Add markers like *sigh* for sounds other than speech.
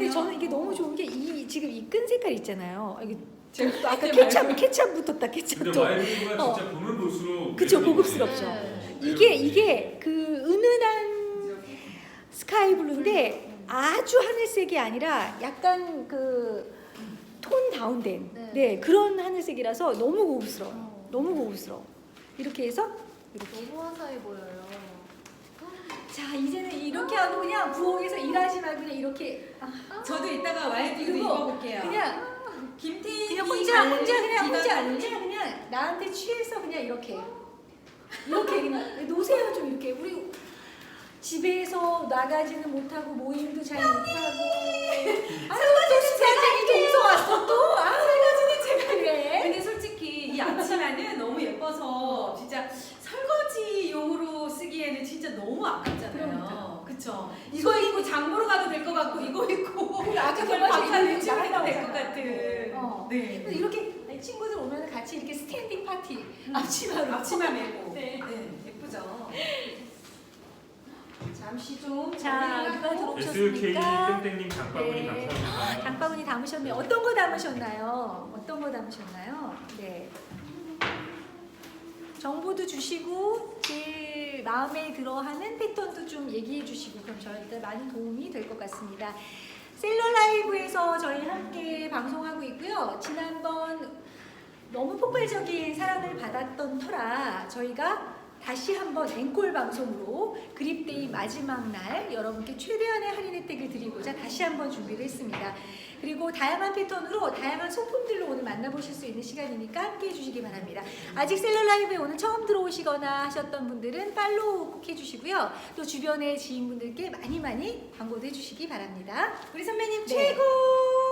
근데 저는 이게 너무 좋은 게 이 지금 이 끈 색깔 있잖아요. 이게 제가 또 아까 케찹 케찹 붙었다 근데 케찹도. 와이드가 어. 진짜 보면 볼수록 그쵸, 매력이 고급스럽죠. 있네. 이게 이게 그 은은한 스카이 블루인데 아주 하늘색이 아니라 약간 그 톤 다운된 네. 네. 그런 하늘색이라서 너무 고급스러워. 어. 너무 고급스러워. 이렇게 해서 이렇게. 너무 화사해 보여요. 자 이제는 이렇게 하고 그냥 부엌에서 일하지 말고 그냥 이렇게. 아, 저도 이따가 와이드 그리고 입어볼게요. 그냥 김태희 그냥 혼자 그 혼자 그냥 혼자 혼자 그냥 나한테 취해서 그냥 이렇게. 이렇게 그냥 노세요 좀 이렇게. 우리 집에서 나가지는 못하고 모임도 잘 못하고. 설거지는 제가 동서 왔어 또아 설거지는 제가 그래 근데 솔직히 이 앞치마는 너무 예뻐서 진짜 설거지용으로 쓰기에는 진짜 너무 아깝잖아요. 그쵸? 이거 입고 장 보러 가도 될 것 같고 이거 입고 *laughs* 그리고 아까 이렇게 집에 나가도 될것. 같은. 어. 네. 그래서 이렇게 친구들 오면 같이 이렇게 스탠딩 파티 앞치마로 앞치마 메고. 네. 예쁘죠? 잠시 좀 자, 정리를 누가 하고 SK 들어오셨습니까? 땡땡님 장바구니 네. 감사합니다. 장바구니 담으셨네요. 어떤 거 담으셨나요? 어떤 거 담으셨나요? 네. 정보도 주시고 마음에 들어하는 패턴도 좀 얘기해 주시고 그럼 저희한테 많은 도움이 될 것 같습니다. 셀러 라이브에서 저희 함께 방송하고 있고요. 지난번 너무 폭발적인 사랑을 받았던 터라 저희가 다시 한번 앵콜 방송으로 그립데이 마지막 날 여러분께 최대한의 할인 혜택을 드리고자 다시 한번 준비를 했습니다. 그리고 다양한 패턴으로 다양한 소품들로 오늘 만나보실 수 있는 시간이니까 함께 해주시기 바랍니다. 아직 셀러 라이브에 오늘 처음 들어오시거나 하셨던 분들은 팔로우 꼭 해주시고요. 또 주변의 지인분들께 많이 많이 광고도 해주시기 바랍니다. 우리 선배님 네. 최고